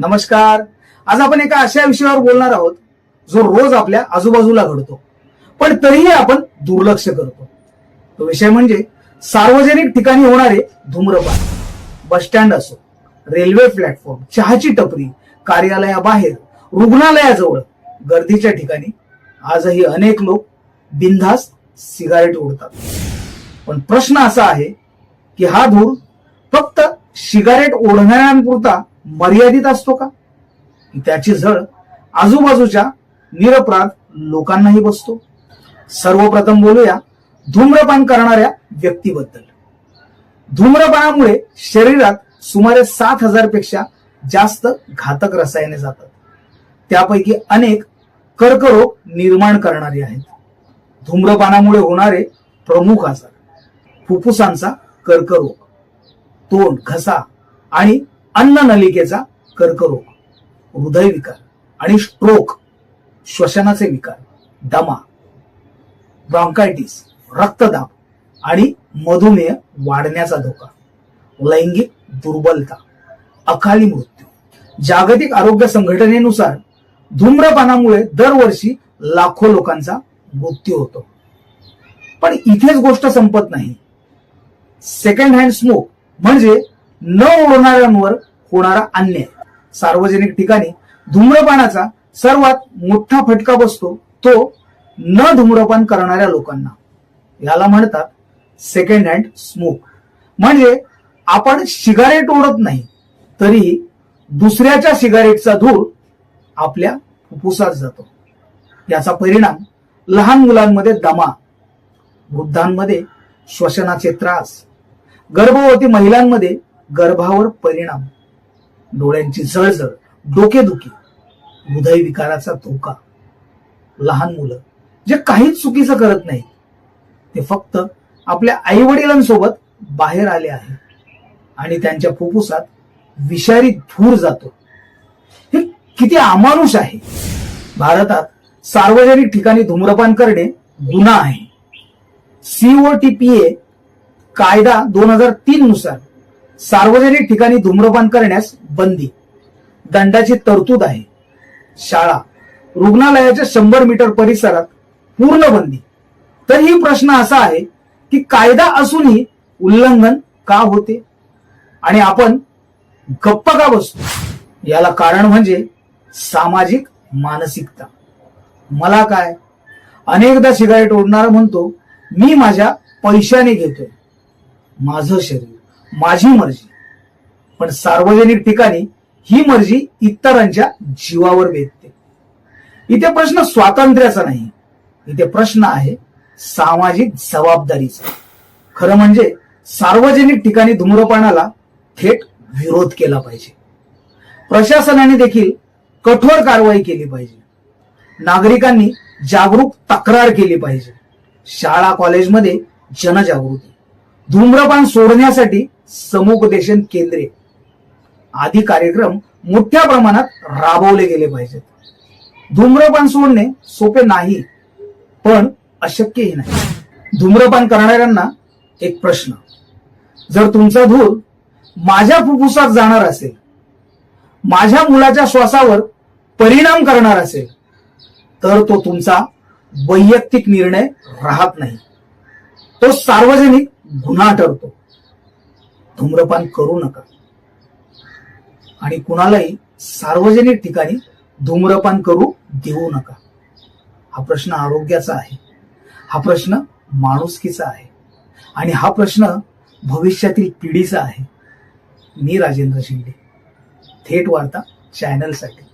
नमस्कार. आज आपण एका अशा विषयावर बोलणार आहोत जो रोज आपल्या आजूबाजूला घडतो. पण तरीही आपण दुर्लक्ष करतो. तो विषय म्हणजे सार्वजनिक ठिकाणी होणारे धूम्रपान. बस स्टँड असो रेल्वे प्लॅटफॉर्म चहाची टपरी कार्यालयाबाहेर रुग्णालयाजवळ गर्दीच्या ठिकाणी आजही अनेक लोक बिनधास्त सिगारेट ओढतात. पण प्रश्न असा आहे की हा धूर फक्त सिगारेट ओढणाऱ्यांपुरता मर्यादित असतो का? त्याची झळ आजूबाजूच्या निरपराध लोकांनाही बसतो. सर्वप्रथम बोलूया धूम्रपान करणाऱ्या व्यक्तीबद्दल. धूम्रपानामुळे शरीरात सुमारे सात हजारपेक्षा जास्त घातक रसायने जातात. त्यापैकी अनेक कर्करोग निर्माण करणारे आहेत. धूम्रपानामुळे होणारे प्रमुख आजार फुफ्फुसांचा कर्करोग तोंड घसा आणि अन्न नलिकेचा कर्करोग हृदयविकार आणि स्ट्रोक श्वसनाचे विकार दमा ब्रॉन्कायटिस रक्तदाब आणि मधुमेह वाढण्याचा धोका लैंगिक दुर्बलता अकाली मृत्यू. जागतिक आरोग्य संघटनेनुसार धूम्रपानामुळे दरवर्षी लाखो लोकांचा मृत्यू होतो. पण इथेच गोष्ट संपत नाही. सेकंड हँड स्मोक म्हणजे न ओढणाऱ्यांवर होणारा अन्याय. सार्वजनिक ठिकाणी धूम्रपानाचा सर्वात मोठा फटका बसतो तो न धूम्रपान करणाऱ्या लोकांना. याला म्हणतात सेकंड हँड स्मोक म्हणजे आपण सिगारेट ओढत नाही तरीही दुसऱ्याच्या सिगारेटचा धूर आपल्या फुफ्फुसात जातो. याचा परिणाम लहान मुलांमध्ये दमा वृद्धांमध्ये श्वसनाचे त्रास गर्भवती महिलांमध्ये गर्भावर परिणाम. डोळ्यांची जळजळ डोकेदुखी हृदयविकाराचा धोका. लहान मुलं जे काहीच चुकीचं करत नाही ते फक्त आपल्या आई वडिलांसोबत बाहेर आले आहे आणि त्यांच्या फुफ्फुसात विषारी धूर जातो. हे किती अमानुष आहे. भारतात सार्वजनिक ठिकाणी धूम्रपान करणे गुन्हा आहे. सीओटीपीए कायदा दोन हजार तीन नुसार सार्वजनिक ठिकाणी धूम्रपान करण्यास बंदी. दंडाची तरतूद आहे. शाळा रुग्णालयाच्या शंभर मीटर परिसरात पूर्ण बंदी. तर ही प्रश्न असा आहे की कायदा असूनही उल्लंघन का होते? आणि आपण गप्प का बसतो? याला कारण म्हणजे सामाजिक मानसिकता. मला काय? अनेकदा सिगारेट ओढणारा म्हणतो मी माझ्या पैशाने घेतोय. माझं शरीर. माझी मर्जी. पण सार्वजनिक ठिकाणी ही मर्जी इतरांच्या जीवावर बेतते इथे प्रश्न स्वातंत्र्याचा नाही. इथे प्रश्न आहे सामाजिक जबाबदारीचा. खरं म्हणजे सार्वजनिक ठिकाणी धूम्रपानाला थेट विरोध केला पाहिजे. प्रशासनाने देखील कठोर कारवाई केली पाहिजे. नागरिकांनी जागरूक तक्रार केली पाहिजे. शाळा कॉलेजमध्ये जनजागृती. धूम्रपान सोडण्यासाठी समुपदेशन केंद्रे. आदी कार्यक्रम मोठ्या प्रमाणात राबवले गेले पाहिजेत. धूम्रपान सोडणे सोपे नाही पण अशक्यही नाही. धूम्रपान करणाऱ्यांना एक प्रश्न. जर तुमचा धूर माझ्या फुफ्फुसात जाणार असेल माझ्या मुलाच्या श्वासावर परिणाम करणार असेल तर तो तुमचा वैयक्तिक निर्णय राहत नाही. तो सार्वजनिक गुन्हा ठरतो. धूम्रपान करू नका. आणि कुणालाही सार्वजनिक ठिकाणी धूम्रपान करू देऊ नका. हा प्रश्न आरोग्याचा आहे. हा प्रश्न माणुसकीचा आहे. आणि हा प्रश्न भविष्यातील पिढीचा आहे. मी राजेंद्र शिंदे. थेट वार्ता चॅनलसाठी.